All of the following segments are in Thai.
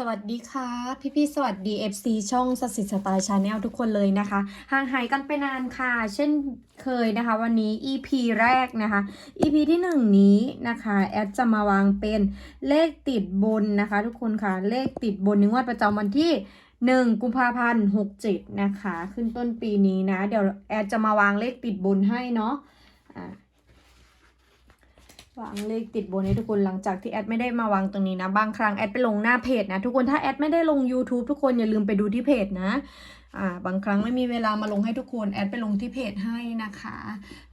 สวัสดีค่ะ พี่พี่สวัสดี FC ช่องสสิสไตล์ชาแนลทุกคนเลยนะคะ ห่างหายกันไปนานค่ะ เช่นเคยนะคะ วันนี้ EP แรกนะคะ EP ที่หนึ่งนี้นะคะแอดจะมาวางเป็นเลขติดบนนะคะ ทุกคนค่ะเลขติดบนในงวดประจำวันที่ 1 กุมภาพันธ์67 นะคะ ขึ้นต้นปีนี้นะ เดี๋ยวแอดจะมาวางเลขติดบนให้เนาะอะ วางเลขติดบนให้ทุกคนหลังจากที่แอดไม่ได้มาวางตรงนี้นะบางครั้งแอดไปลงหน้าเพจนะทุกคนถ้าแอดไม่ได้ลง YouTube ทุกคนอย่าลืมไปดูที่เพจนะอ่าบางครั้งไม่มีเวลามาลงให้ทุกคนแอดไปลงที่เพจให้นะคะ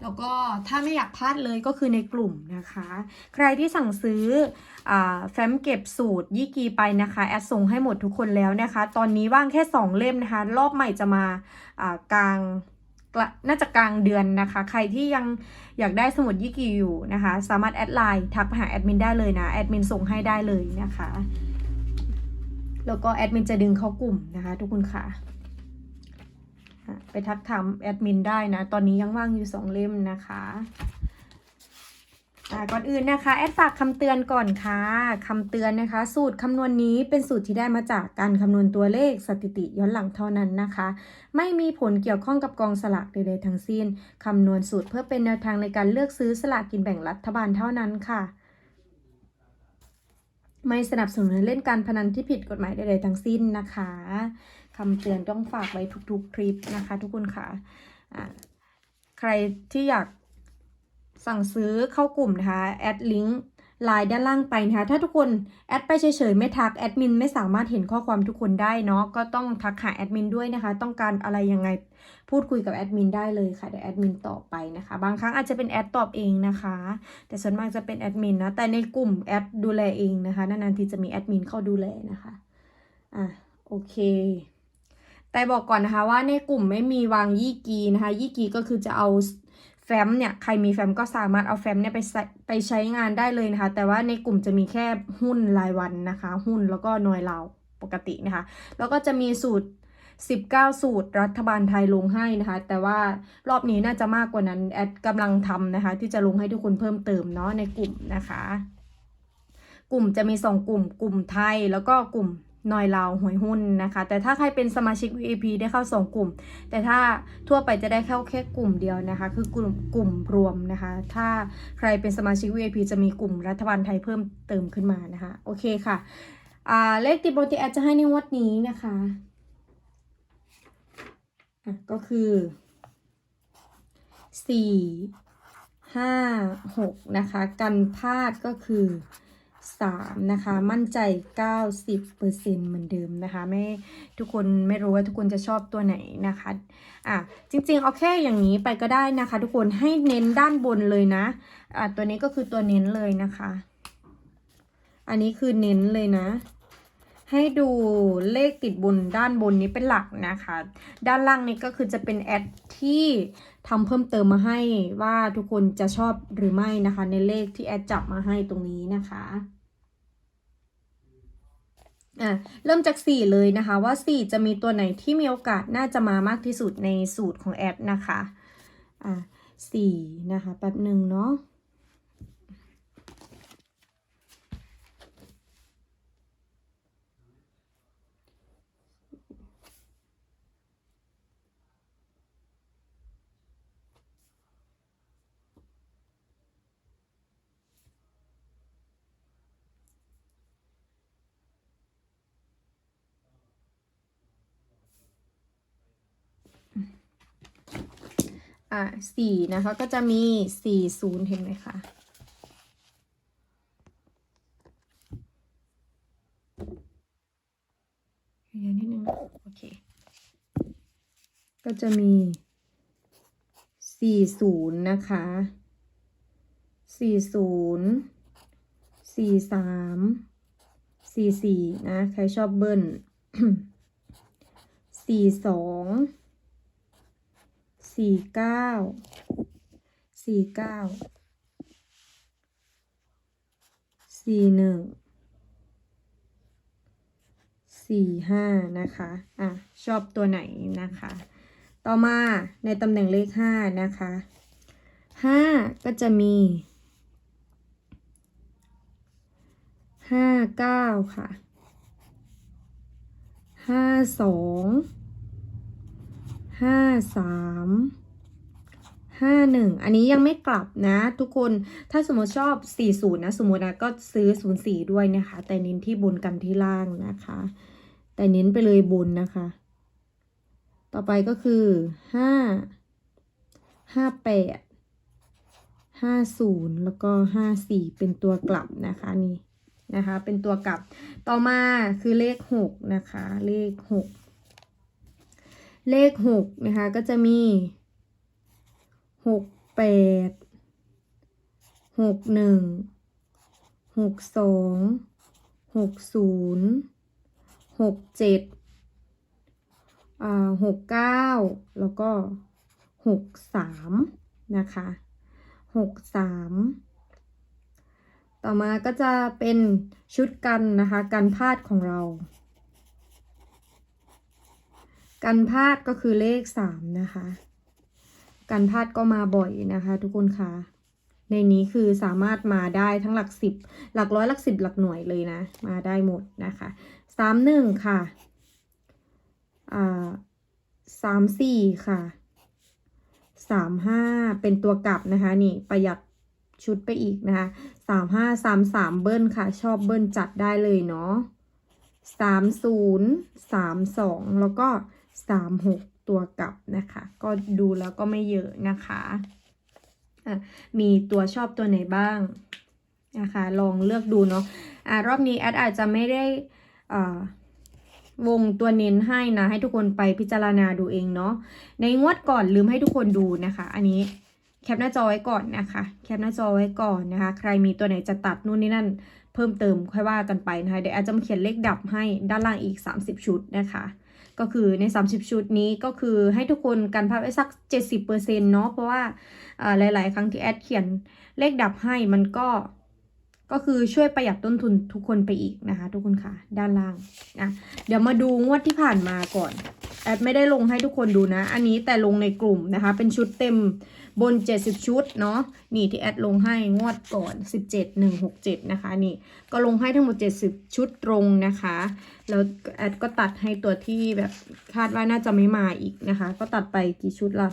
แล้วก็ถ้าไม่อยากพลาดเลยก็คือในกลุ่มนะคะ ใครที่สั่งซื้ออ่าแฟ้มเก็บสูตรยี่กีไปนะคะแอดส่งให้หมดทุกคนแล้วนะคะ ตอนนี้ว่างแค่ 2 เล่มนะคะ รอบใหม่จะมาอ่ากลาง น่าจะกลางเดือนนะคะ ใครที่ยังอยากได้สมุดยี่กีอยู่นะคะ สามารถแอดไลน์ทักไปหาแอดมินได้เลยนะ แอดมินส่งให้ได้เลยนะคะ แล้วก็แอดมินจะดึงเข้ากลุ่มนะคะ ทุกคนค่ะ ไปทักถามแอดมินได้นะ ตอนนี้ยังว่างอยู่สองเล่มนะคะ ก่อนอื่นนะคะแอดฝากคำเตือนก่อนค่ะคำเตือนนะคะ สูตรคำนวณนี้เป็นสูตรที่ได้มาจากการคำนวณตัวเลขสถิติย้อนหลังเท่านั้นนะคะ ไม่มีผลเกี่ยวข้องกับกองสลากใดๆทั้งสิ้นคำนวณสูตรเพื่อเป็นแนวทางในการเลือกซื้อสลากกินแบ่งรัฐบาลเท่านั้นค่ะ ไม่สนับสนุนเล่นการพนันที่ผิดกฎหมายใดๆทั้งสิ้นนะคะคำเตือนต้องฝากไว้ทุกๆคลิปนะคะ ทุกคนค่ะอ่าใครที่อยาก สั่งซื้อเข้ากลุ่มนะคะแอดลิงก์ไลน์ด้านล่างไปนะคะ ถ้าทุกคนแอดไปเฉยๆไม่ทักแอดมินไม่สามารถเห็นข้อความทุกคนได้เนาะก็ต้องทักหาแอดมินด้วยนะคะ ต้องการอะไรยังไงพูดคุยกับแอดมินได้เลยค่ะเดี๋ยวแอดมินตอบไปนะคะ บางครั้งอาจจะเป็นแอดตอบเองนะคะ แต่ส่วนมากจะเป็นแอดมินนะแต่ในกลุ่มแอดดูแลเองนะคะนานๆทีจะมีแอดมินเข้าดูแลนะคะอะโอเคแต่บอกก่อนนะคะว่าในกลุ่มไม่มีวางยี่กีนะคะยี่กีก็คือจะเอา ฟ้มเนี่ยใครมีแฟ้มก็สามารถเอาแฟ้มเนี่ยไปใช้ไปใช้งานได้เลยนะคะ แต่ว่าในกลุ่มจะมีแค่หุ้นรายวันนะคะ หุ้นแล้วก็หน่วยเราปกตินะคะ แล้วก็จะมีสูตร 19 สูตรรัฐบาลไทยลงให้นะคะ แต่ว่ารอบนี้น่าจะมากกว่านั้นแอดกำลังทำนะคะ ที่จะลงให้ทุกคนเพิ่มเติมเนาะในกลุ่มนะคะ กลุ่มจะมีสองกลุ่ม กลุ่มไทยแล้วก็กลุ่ม นอยลาหวยหุ้นนะคะ แต่ถ้าใครเป็นสมาชิก VIP ได้เข้าสองกลุ่ม แต่ถ้าทั่วไปจะได้เข้าแค่กลุ่มเดียวนะคะ คือกลุ่มกลุ่มรวมนะคะ ถ้าใครเป็นสมาชิก VIP จะมีกลุ่มรัฐบาลไทยเพิ่มเติมขึ้นมานะคะ โอเคค่ะอ่าเลขติดบนที่แอดจะให้ในวดนี้นะคะะก็คือสี่ห้าหกนะคะ กันพลาดก็คือ สามนะคะ มั่นใจเก้าสิบเปอร์เซ็นเหมือนเดิมนะคะ ไม่ทุกคนไม่รู้ว่าทุกคนจะชอบตัวไหนนะคะอะจริงๆเอาแค่อย่างนี้ไปก็ได้นะคะ ทุกคนให้เน้นด้านบนเลยนะอะตัวนี้ก็คือตัวเน้นเลยนะคะ อันนี้คือเน้นเลยนะ ให้ดูเลขติดบนด้านบนนี้เป็นหลักนะคะ ด้านล่างนี้ก็คือจะเป็นแอดที่ทำเพิ่มเติมมาให้ว่าทุกคนจะชอบหรือไม่นะคะ ในเลขที่แอดจับมาให้ตรงนี้นะคะอะเริ่มจาก 4 เลยนะคะว่า 4 จะมีตัวไหนที่มีโอกาสน่าจะมามากที่สุดในสูตรของแอดนะคะอะ4นะคะแป๊บหนึ่งเนาะ อะสี่นะคะก็จะมีสี่ศูนย์เห็นไหมคะเดี๋ยวนิดนึงโอเค ก็จะมีสี่ศูนย์นะคะสี่ศูนย์สี่สามสี่สี่นะ ใครชอบเบิ้ลสี่สอง สี่เก้าสี่เก้าสี่หนึ่งสี่ห้านะคะ อะ ชอบตัวไหนนะคะ ต่อมาในตำแหน่งเลขห้านะคะห้าก็จะมีห้าเก้าค่ะห้าสอง ห้าสามห้าหนึ่งอันนี้ยังไม่กลับนะ ทุกคนถ้าสมมติชอบสี่ศูนย์นะ สมมตินะก็ซื้อศูนย์สี่ด้วยนะคะ แต่เน้นที่บนกันที่ล่างนะคะ แต่เน้นไปเลยบนนะคะ ต่อไปก็คือห้าห้าแปดห้าศูนย์แล้วก็ห้าสี่เป็นตัวกลับนะคะนี่นะคะ เป็นตัวกลับต่อมาคือเลขหกนะคะ เลขหก เลขหกนะคะก็จะมีหกแปดหกหนึ่งหกสองหกศูนย์หกเจ็ดอ่าหกเก้าแล้วก็หกสามนะคะหกสามต่อมาก็จะเป็นชุดกันนะคะกันพลาดของเรา กันพลาดก็คือเลขสามนะคะ กันพลาดก็มาบ่อยนะคะ ทุกคนคะในนี้คือสามารถมาได้ทั้งหลักสิบหลักร้อยหลักสิบหลักหน่วยเลยนะ มาได้หมดนะคะสามหนึ่งค่ะอ่าสามสี่ค่ะสามห้าเป็นตัวกลับนะคะ นี่ประหยัดชุดไปอีกนะคะสามห้าสามสามเบิ้ลค่ะ ชอบเบิ้ลจัดได้เลยเนาะสามศูนย์สามสองแล้วก็ สามหกตัวกลับนะคะ ก็ดูแล้วก็ไม่เยอะนะคะะมีตัวชอบตัวไหนบ้างนะคะ ลองเลือกดูเนาะอ่ารอบนี้แอดอาจจะไม่ได้วงตัวเน้นให้นะ ให้ทุกคนไปพิจารณาดูเองเนาะ ในงวดก่อนลืมให้ทุกคนดูนะคะ อันนี้แคปหน้าจอไว้ก่อนนะคะ แคปหน้าจอไว้ก่อนนะคะ ใครมีตัวไหนจะตัดนู่นนี่นั่นเพิ่มเติมค่อยว่ากันไปนะคะ เดี๋ยวอาจจะมาเขียนเลขดับให้ด้านล่างอีก 30 ชุดนะคะ ก็คือใน 30 ชุดนี้ก็คือให้ทุกคนกันพับไว้สัก 70%เนาะเพราะว่าหลาย ๆ ครั้งที่แอดเขียนเลขดับให้มันก็ก็คือช่วยประหยัดต้นทุนทุกคนไปอีกนะคะ ทุกคนค่ะ ด้านล่างนะเดี๋ยวมาดูงวดที่ผ่านมาก่อน แอดไม่ได้ลงให้ทุกคนดูนะ อันนี้แต่ลงในกลุ่มนะคะ เป็นชุดเต็มบน 70 ชุดเนาะนี่ที่แอดลงให้งวดก่อน 17 167 นะคะ นี่ก็ลงให้ทั้งหมด 70 ชุดตรงนะคะ แล้วแอดก็ตัดให้ตัวที่แบบคาดว่าน่าจะไม่มาอีกนะคะ ก็ตัดไปกี่ชุดละ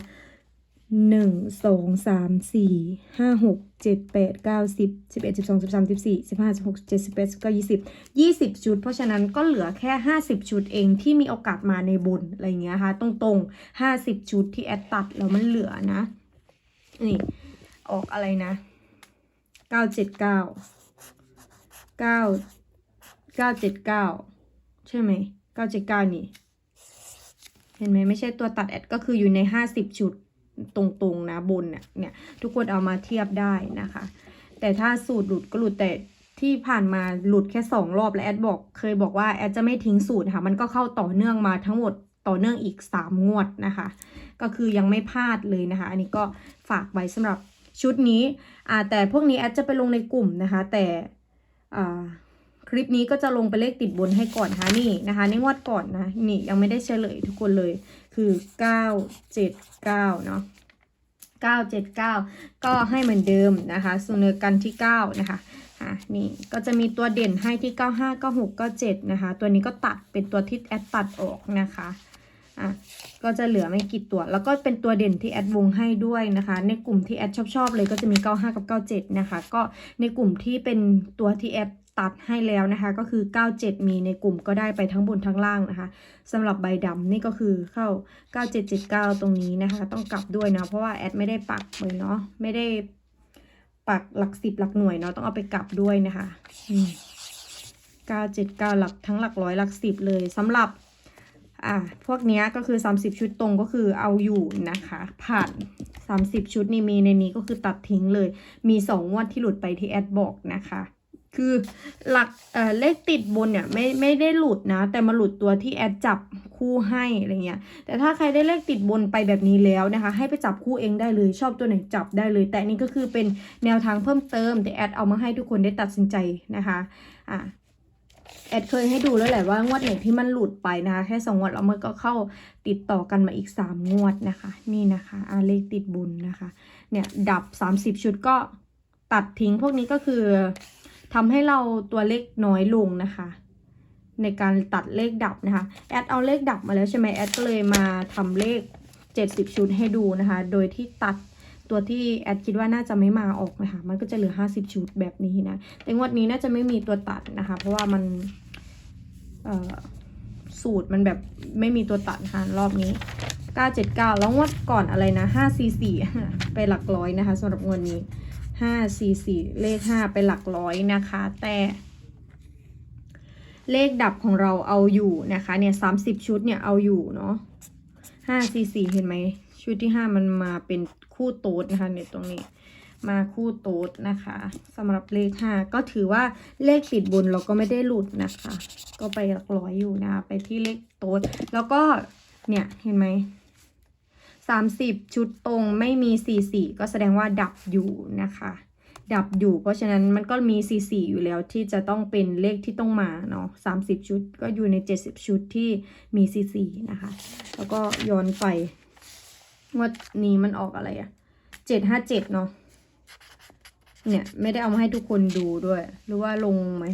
หนึ่งสองสามสี่ห้าหกเจ็ดแปดเก้าสิบสิบเอ็ดสิบสองสิบสามสิบสี่สิบห้าสิบหกเจ็ดสิบแปดสิบเก้ายี่สิบยี่สิบชุด เพราะฉะนั้นก็เหลือแค่ห้าสิบชุดเองที่มีโอกาสมาในบนอะไรเงี้ยค่ะ ตรงๆห้าสิบชุดที่แอดตัดแล้วมันเหลือนะ นี่ ออกอะไรนะเก้าเจ็ดเก้าเก้าเก้าเจ็ดเก้าใช่ไหมเก้าเจ็ดเก้านี่ เห็นไหมไม่ใช่ตัวตัดแอดก็คืออยู่ในห้าสิบชุด ตรงๆนะบนเนี่ยเนี่ยทุกคนเอามาเทียบได้นะคะ แต่ถ้าสูตรหลุดก็หลุดแต่ที่ผ่านมาหลุดแค่สองรอบและแอดบอก เคยบอกว่าแอดจะไม่ทิ้งสูตรค่ะ มันก็เข้าต่อเนื่องมาทั้งหมดต่อเนื่องอีกสามงวดนะคะ ก็คือยังไม่พลาดเลยนะคะ อันนี้ก็ฝากไว้สำหรับชุดนี้อ่าแต่พวกนี้แอดจะไปลงในกลุ่มนะคะ แต่อ่าคลิปนี้ก็จะลงไปเลขติดบนให้ก่อนนะคะนี่นะคะในงวดก่อนนะนี่ยังไม่ได้เฉลยทุกคนเลย คือ 9 7 9 เนาะ9 7 9 ก็ให้เหมือนเดิมนะคะส่วนเนอกันที่ 9 นะคะอะนี่ก็จะมีตัวเด่นให้ที่ 95 96 97 นะคะ ตัวนี้ก็ตัดเป็นตัวที่แอดตัดออกนะคะอะก็จะเหลือไม่กี่ตัว แล้วก็เป็นตัวเด่นที่แอดวงให้ด้วยนะคะ ในกลุ่มที่แอดชอบชอบเลยก็จะมี 95 กับ 97 นะคะ ก็ในกลุ่มที่เป็นตัวที่แอด ตัดให้แล้วนะคะ ก็คือ 97 มีในกลุ่มก็ได้ไปทั้งบนทั้งล่างนะคะสำหรับใบดำนี่ก็คือเข้า 9779 ตรงนี้นะคะ ต้องกลับด้วยนะ เพราะว่าแอดไม่ได้ปักเลยเนาะไม่ได้ปักหลักสิบหลักหน่วยเนาะต้องเอาไปกลับด้วยนะคะ979 หลักทั้งหลักร้อยหลักสิบเลยสำหรับอ่าพวกนี้ก็คือ 30 ชุดตรงก็คือเอาอยู่นะคะ ผ่าน 30 ชุดนี่มีในนี้ก็คือตัดทิ้งเลย มี2งวดที่หลุดไปที่แอดบอกนะคะ คือหลักเอ่อเลขติดบนเนี่ยไม่ไม่ได้หลุดนะ แต่มาหลุดตัวที่แอดจับคู่ให้อะไรเงี้ย แต่ถ้าใครได้เลขติดบนไปแบบนี้แล้วนะคะ ให้ไปจับคู่เองได้เลยชอบตัวไหนจับได้เลย แต่นี่ก็คือเป็นแนวทางเพิ่มเติม แต่แอดเอามาให้ทุกคนได้ตัดสินใจนะคะอะแอดเคยให้ดูแล้วแหละว่างวดไหนที่มันหลุดไปนะคะแค่สองงวดแล้วมันก็เข้าติดต่อกันมาอีกสามงวดนะคะ นี่นะคะอาเลขติดบุญนะคะ เนี่ยดับสามสิบชุดก็ตัดทิ้งพวกนี้ก็คือ ทำให้เราตัวเลขน้อยลงนะคะ ในการตัดเลขดับนะคะ แอดเอาเลขดับมาแล้วใช่ไหมแอดก็เลยมาทำเลข 70 ชุดให้ดูนะคะ โดยที่ตัดตัวที่แอดคิดว่าน่าจะไม่มาออกนะคะ มันก็จะเหลือ 50 ชุดแบบนี้นะ แต่งวดนี้น่าจะไม่มีตัวตัดนะคะ เพราะว่ามันสูตรมันแบบไม่มีตัวตัดนะคะรอบนี้ 979 แล้วงวดก่อนอะไรนะ 544 ไปหลักร้อยนะคะสำหรับงวดนี้ 544เลข5ไปหลักร้อยนะคะ แต่ เลขดับของเราเอาอยู่นะคะเนี่ย30ชุดเนี่ยเอาอยู่เนาะ544เห็นไหมชุดที่5มันมาเป็นคู่โต๊ดนะคะเนี่ยตรงนี้มาคู่โต๊ดนะคะสำหรับเลข5ก็ถือว่าเลขติดบนเราก็ไม่ได้หลุดนะคะ ก็ไปหลักร้อยอยู่นะคะไปที่เลขโต๊ดแล้วก็เนี่ยเห็นไหม 30 ชุดตรงไม่มี 44 ก็แสดงว่าดับอยู่นะคะ ดับอยู่ เพราะฉะนั้นมันก็มี 44 อยู่แล้วที่จะต้องเป็นเลขที่ต้องมาเนาะ30 ชุดก็อยู่ใน 70 ชุดที่มี 44 นะคะ แล้วก็ย้อนไปงวดนี้มันออกอะไรอะ757 เนาะเนี่ยไม่ได้เอามาให้ทุกคนดูด้วย หรือว่าลงไหม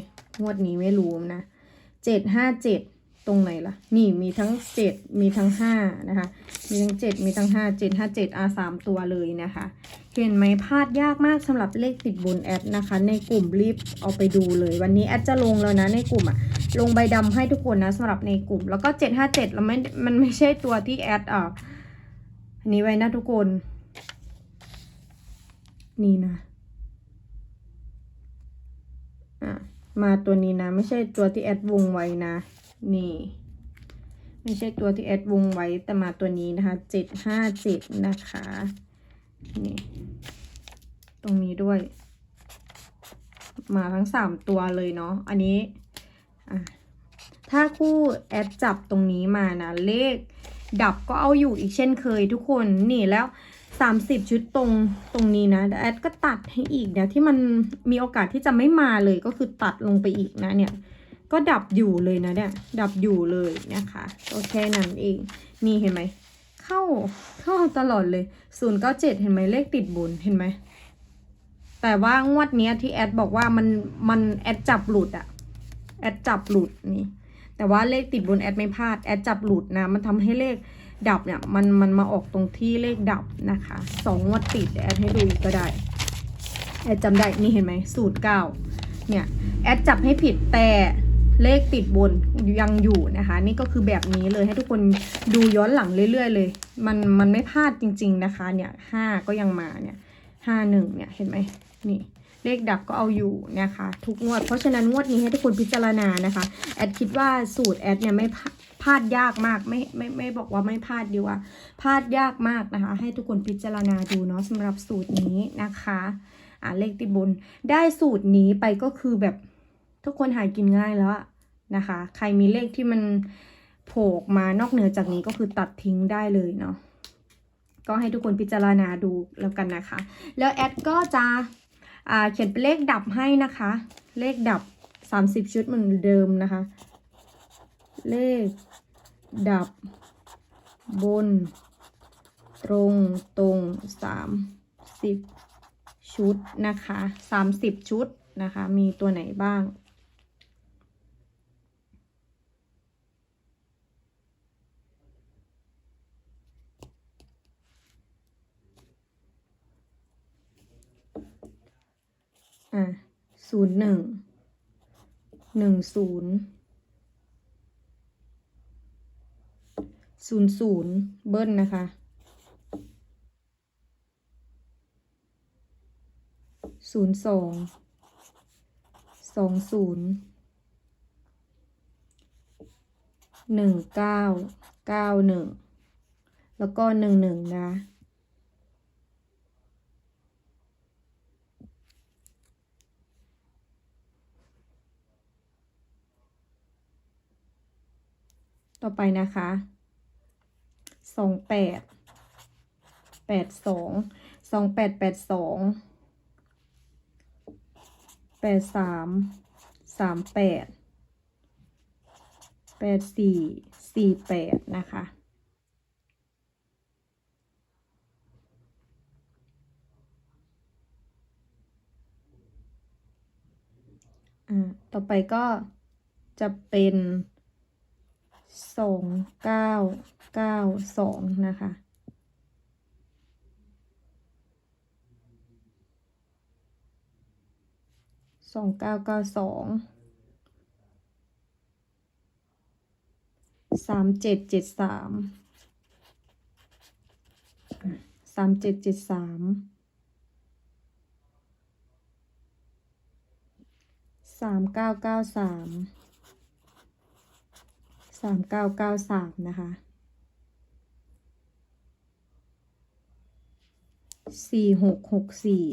งวดนี้ไม่รู้นะ 757 ตรงไหนล่ะ นี่มีทั้ง7มีทั้ง5นะคะ มีทั้ง7มีทั้ง5 7 5 7 R 3ตัวเลยนะคะ เห็นไหมพลาดยากมากสำหรับเลขติดบนแอดนะคะ ในกลุ่มรีบเอาไปดูเลย วันนี้แอดจะลงแล้วนะในกลุ่มอะลงใบดำให้ทุกคนนะสำหรับในกลุ่ม แล้วก็757แล้วไม่มันไม่ใช่ตัวที่แอดอะอันนี้ไว้นะทุกคน นี่นะอะมาตัวนี้นะ ไม่ใช่ตัวที่แอดวงไว้นะ นี่ ไม่ใช่ตัวที่แอดวงไว้แต่มาตัวนี้นะคะเจ็ดห้าเจ็ดนะคะ นี่ ตรงนี้ด้วย มาทั้งสามตัวเลยเนาะ อันนี้อะถ้าคู่แอดจับตรงนี้มานะ เลข ดับก็เอาอยู่อีกเช่นเคยทุกคนนี่แล้ว 30 ชุดตรงตรงนี้นะแอดก็ตัดให้อีกเนี่ยที่มันมีโอกาสที่จะไม่มาเลยก็คือตัดลงไปอีกนะเนี่ย ก็ดับอยู่เลยนะเนี่ย ดับอยู่เลยนะคะก็แค่นั้นเอง นี่เห็นไหม เข้าเข้าตลอดเลย 097 เห็นไหมเลขติดบนเห็นไหม แต่ว่างวดเนี้ยที่แอดบอกว่ามันมันแอดจับหลุดอะแอดจับหลุดนี่ แต่ว่าเลขติดบนแอดไม่พลาดแอดจับหลุดนะ มันทำให้เลขดับเนี่ยมันมันมาออกตรงที่เลขดับนะคะสองงวดติดแอดให้ดูอีกก็ได้แอดจำได้นี่เห็นไหมสูตรเก้าเนี่ยแอดจับให้ผิดแต่ เลขติดบนยังอยู่นะคะ นี่ก็คือแบบนี้เลยให้ทุกคนดูย้อนหลังเรื่อยๆ เลย มันมันไม่พลาดจริง ๆนะคะ เนี่ยห้าก็ยังมาเนี่ยห้าหนึ่งเนี่ยเห็นไหมนี่เลขดับก็เอาอยู่นะคะ ทุกงวด เพราะฉะนั้นงวดนี้ให้ทุกคนพิจารณานะคะ แอดคิดว่าสูตรแอดเนี่ยไม่พลาดยากมากไม่ไม่ไม่บอกว่าไม่พลาดดีว่าพลาดยากมากนะคะ ให้ทุกคนพิจารณาดูเนาะสำหรับสูตรนี้นะคะอ่าเลขติดบนได้สูตรนี้ไปก็คือแบบ ทุกคนหากินง่ายแล้วนะคะ ใครมีเลขที่มันโผล่มานอกเหนือจากนี้ก็คือตัดทิ้งได้เลยเนาะก็ให้ทุกคนพิจารณาดูแล้วกันนะคะ แล้วแอดก็จะเขียนเป็นเลขดับให้นะคะ เลขดับ 30 ชุดเหมือนเดิมนะคะ เลขดับบน ตรงตรงสามสิบชุดนะคะสามสิบชุดนะคะ มีตัวไหนบ้าง อะศูนย์หนึ่งหนึ่งศูนย์ศูนย์ศูนย์เบิ้ลนะคะศูนย์สองสองศูนย์หนึ่งเก้าเก้าหนึ่งแล้วก็หนึ่งหนึ่งนะ ต่อไปนะคะสองแปดแปดสองสองแปดแปดสองแปดสามสามแปดแปดสี่สี่แปดนะคะอ่าต่อไปก็จะเป็น สองเก้าเก้าสองนะคะ สองเก้าเก้าสองสามเจ็ดเจ็ดสามสามเจ็ดเจ็ดสามสามเก้าเก้าสาม สามเก้าเก้าสามนะคะสี่หกหกสี่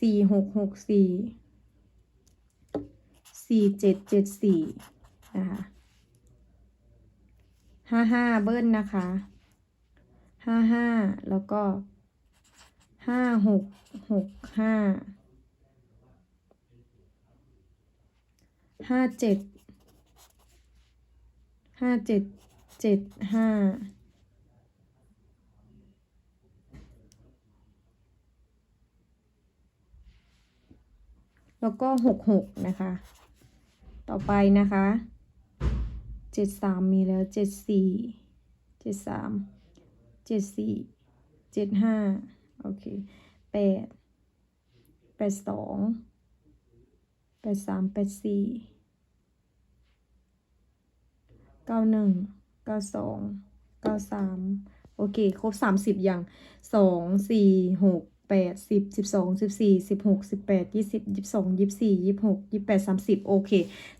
สี่หกหกสี่สี่เจ็ดเจ็ดสี่นะคะห้าห้าเบิ้ลนะคะห้าห้าแล้วก็ห้าหกหกห้าห้าเจ็ด ห้าเจ็ดเจ็ดห้าแล้วก็หกหกนะคะ ต่อไปนะคะเจ็ดสามมีแล้วเจ็ดสี่เจ็ดสามเจ็ดสี่เจ็ดห้าโอเคแปดแปดสองแปดสามแปดสี่ เก้าหนึ่งเก้าสองเก้าสามโอเค ครบสามสิบอย่างสองสี่หกแปดสิบสิบสองสิบสี่สิบหกสิบแปดยี่สิบยี่สิบสองยี่สิบสี่ยี่สิบหกยี่สิบแปดสามสิบโอเค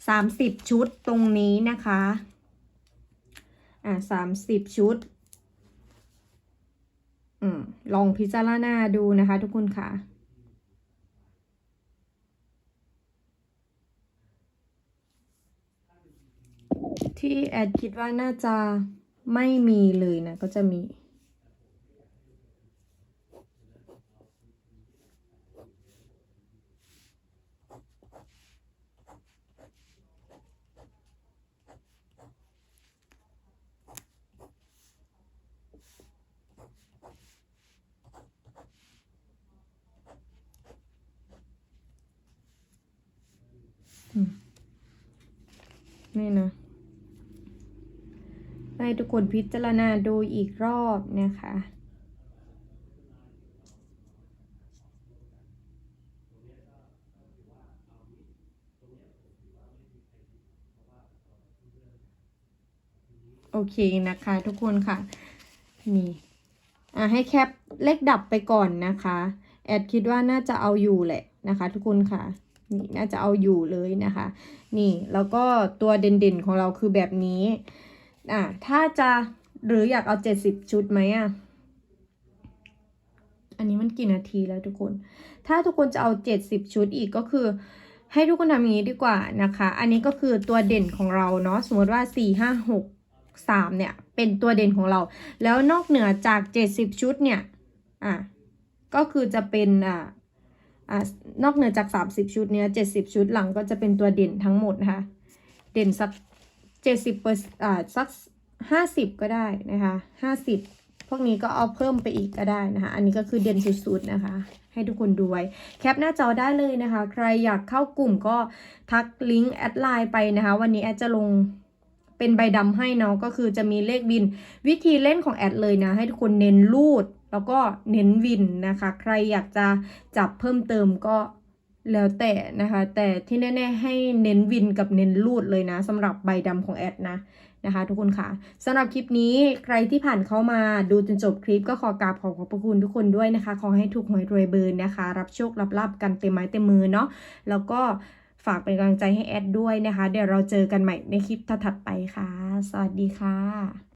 สามสิบชุดตรงนี้นะคะ อ่าสามสิบชุดอืมลองพิจารณาดูนะคะทุกคนค่ะ ที่แอดคิดว่าน่าจะไม่มีเลยนะ ก็จะมี นี่นะ ทุกคนพิจารณาดูอีกรอบนะคะโอเคนะคะทุกคนค่ะ นี่อะให้แคปเลขดับไปก่อนนะคะ แอดคิดว่าน่าจะเอาอยู่แหละนะคะ ทุกคนค่ะนี่น่าจะเอาอยู่เลยนะคะ นี่แล้วก็ตัวเด่นๆของเราคือแบบนี้ อะถ้าจะหรืออยากเอาเจ็ดสิบชุดไหมอะ อันนี้มันกี่นาทีแล้วทุกคน ถ้าทุกคนจะเอาเจ็ดสิบชุดอีกก็คือ ให้ทุกคนทำอย่างนี้ดีกว่านะคะ อันนี้ก็คือตัวเด่นของเราเนาะ สมมติว่าสี่ห้าหกสามเนี่ย เป็นตัวเด่นของเรา แล้วนอกเหนือจากเจ็ดสิบชุดเนี่ย อะ ก็คือจะเป็นอ่าอ่านอกเหนือจาก30ชุดเนี้ย70ชุดหลังก็จะเป็นตัวเด่นทั้งหมดนะคะ เด่นสัก 70เปอร์อ่าสัก50ก็ได้นะคะ50พวกนี้ก็เอาเพิ่มไปอีกก็ได้นะคะ อันนี้ก็คือเด่นสุดๆนะคะ ให้ทุกคนดูไว้ แคปหน้าจอได้เลยนะคะ ใครอยากเข้ากลุ่มก็ทักลิงก์แอดไลน์ไปนะคะ วันนี้แอดจะลงเป็นใบดำให้เนาะก็คือจะมีเลขวิน วิธีเล่นของแอดเลยนะ ให้ทุกคนเน้นรูด แล้วก็เน้นวินนะคะ ใครอยากจะจับเพิ่มเติมก็ แล้วแต่นะคะ แต่ที่แน่ๆให้เน้นวินกับเน้นรูดเลยนะสำหรับใบดำของแอดนะนะคะทุกคนค่ะสำหรับคลิปนี้ใครที่ผ่านเข้ามาดูจนจบคลิปก็ขอกราบขอบพระคุณทุกคนด้วยนะคะ ขอให้ถูกหวยรวยเบอร์นะคะ รับโชครับลาบกันเต็มไม้เต็มมือเนาะแล้วก็ฝากเป็นกำลังใจให้แอดด้วยนะคะ เดี๋ยวเราเจอกันใหม่ในคลิปถัดไปค่ะ สวัสดีค่ะ